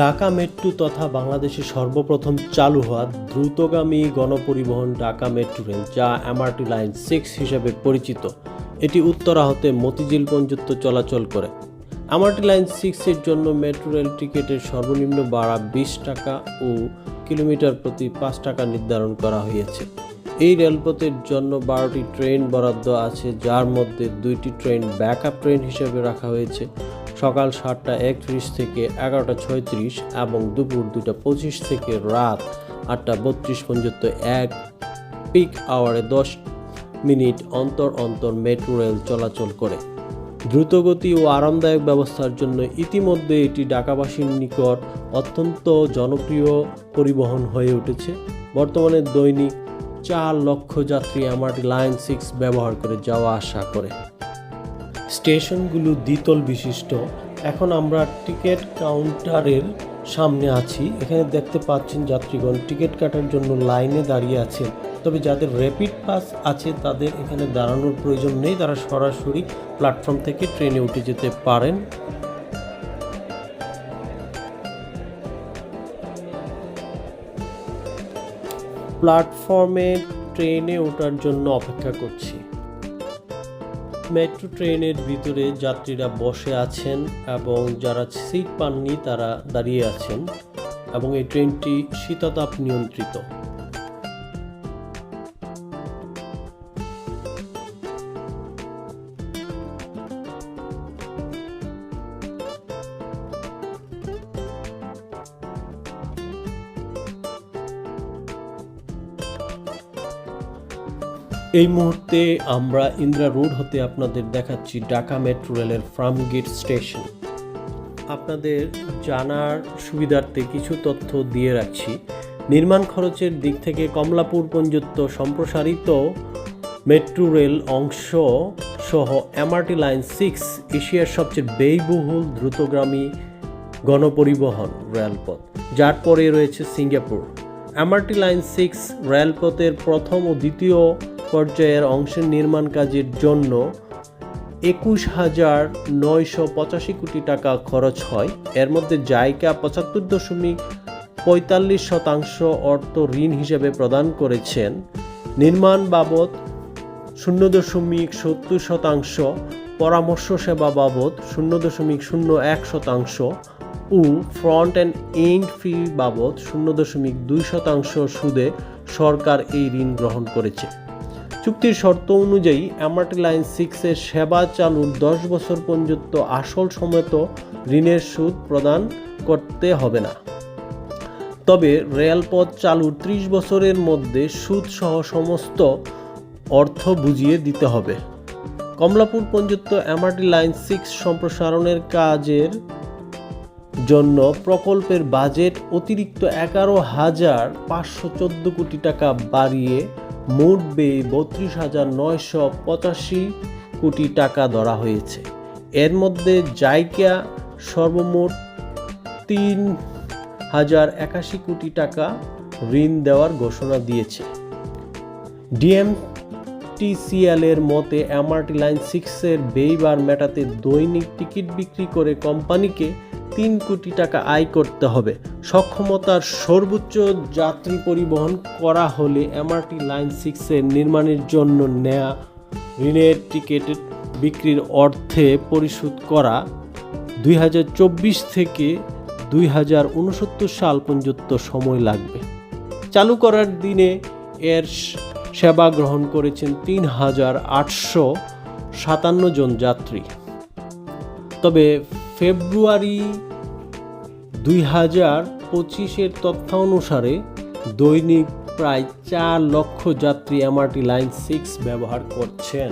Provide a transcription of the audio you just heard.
Dhaka metro তথা বাংলাদেশে সর্বপ্রথম চালু হওয়া দ্রুতগামী গণপরিবহন ঢাকা মেট্রো রেল, যা এমআরটি লাইন সিক্স হিসেবে পরিচিত। এটি উত্তরা হতে মতিঝিল পর্যন্ত চলাচল করে। এমআরটি লাইন সিক্সের জন্য মেট্রো রেল টিকিটের সর্বনিম্ন ভাড়া বিশ টাকা ও কিলোমিটার প্রতি পাঁচ টাকা নির্ধারণ করা হয়েছে। এই রেলপথের জন্য বারোটি ট্রেন বরাদ্দ আছে, যার মধ্যে দুইটি ট্রেন ব্যাকআপ ট্রেন হিসেবে রাখা হয়েছে। সকাল সাতটা একত্রিশ থেকে এগারোটা ছয়ত্রিশ এবং দুপুর দুটা পঁচিশ থেকে রাত আটটা বত্রিশ পর্যন্ত এক পিক আওয়ারে দশ মিনিট অন্তর অন্তর মেট্রো রেল চলাচল করে। দ্রুতগতি ও আরামদায়ক ব্যবস্থার জন্য ইতিমধ্যে এটি ঢাকাবাসীর নিকট অত্যন্ত জনপ্রিয় পরিবহন হয়ে উঠেছে। বর্তমানে দৈনিক চার লক্ষ যাত্রী এমআরটি লাইন সিক্স ব্যবহার করে যাওয়া আসা করে। স্টেশনগুলো দ্বিতল বিশিষ্ট। এখন আমরা টিকিট কাউন্টারের সামনে আছি। এখানে দেখতে পাচ্ছেন যাত্রীগণ, টিকিট কাটার জন্য লাইনে দাঁড়িয়ে আছেন তবে যাদের র্যাপিড পাস আছে, তাদের এখানে দাঁড়ানোর প্রয়োজন নেই। তারা সরাসরি প্ল্যাটফর্ম থেকে ট্রেনে উঠে যেতে পারেন। প্ল্যাটফর্মে ট্রেনে ওঠার জন্য অপেক্ষা করছি। মেট্রো ট্রেনের ভিতরে যাত্রীরা বসে আছেন এবং যারা সিট পাননি তারা দাঁড়িয়ে আছেন এবং এই ট্রেনটি শীততাপ নিয়ন্ত্রিত। এই মুহূর্তে আমরা ইন্দ্রা রোড হতে আপনাদের দেখাচ্ছি ঢাকা মেট্রো রেলের ফার্মগেট স্টেশন। আপনাদের জানার সুবিধার্থে কিছু তথ্য দিয়ে রাখছি। নির্মাণ খরচের দিক থেকে কমলাপুর পর্যন্ত সম্প্রসারিত মেট্রো রেল অংশ সহ এমআরটি লাইন সিক্স এশিয়ার সবচেয়ে ব্যয়বহুল দ্রুতগামী গণপরিবহন রেলপথ। যার পরে রয়েছে সিঙ্গাপুর। এমআরটি লাইন সিক্স রেলপথের প্রথম ও দ্বিতীয় পর্যায়ের অংশের নির্মাণ কাজের জন্য একুশ হাজার নয়শো পঁচাশি কোটি টাকা খরচ হয়। এর মধ্যে জায়গা পঁচাত্তর দশমিক পঁয়তাল্লিশ শতাংশ অর্থ ঋণ হিসেবে প্রদান করেছেন। নির্মাণ বাবদ শূন্য দশমিক সত্তর শতাংশ, পরামর্শ সেবা বাবদ শূন্য দশমিক শূন্য এক শতাংশ ও ফ্রন্ট অ্যান্ড এন্ড ফি বাবদ শূন্য দশমিক দুই শতাংশ সুদে সরকার এই ঋণ গ্রহণ করেছে। চুক্তির শর্ত অনুযায়ী এমআরটি লাইন সিক্সের সেবা চালুর দশ বছর পর্যন্ত আসল সমেত ঋণের সুদ প্রদান করতে হবে না। তবে রেলপথ চালুর ত্রিশ বছরের মধ্যে সুদ সহ সমস্ত অর্থ বুঝিয়ে দিতে হবে। কমলাপুর পর্যন্ত এমআরটি লাইন সিক্স সম্প্রসারণের কাজের জন্য প্রকল্পের বাজেট অতিরিক্ত এগারো হাজার পাঁচশো চোদ্দ কোটি টাকা বাড়িয়ে মোট ব্যয় বত্রিশ হাজার নয়শো পঁচাশি কোটি টাকা ধরা হয়েছে। এর মধ্যে জাইকা সর্বমোট তিন হাজার একাশি কোটি টাকা ঋণ দেওয়ার ঘোষণা দিয়েছে। ডিএমটিসিএল এর মতে, এমআরটি লাইন সিক্সের ব্যয়বার মেটাতে দৈনিক টিকিট বিক্রি করে কোম্পানিকে তিন কোটি টাকা আয় করতে হবে। সক্ষমতার সর্বোচ্চ যাত্রী পরিবহন করা হলে এমআরটি লাইন সিক্সের নির্মাণের জন্য নেয়া ঋণের টিকিট বিক্রির অর্থে পরিশোধ করা দুই হাজার চব্বিশ থেকে দুই হাজার উনসত্তর সাল পর্যন্ত সময় লাগবে। চালু করার দিনে এর সেবা গ্রহণ করেছেন তিন হাজার আটশো সাতান্ন জন যাত্রী। তবে ফেব্রুয়ারি দুই হাজার পঁচিশের তথ্য অনুসারে দৈনিক প্রায় চার লক্ষ যাত্রী এমআরটি লাইন সিক্স ব্যবহার করছেন।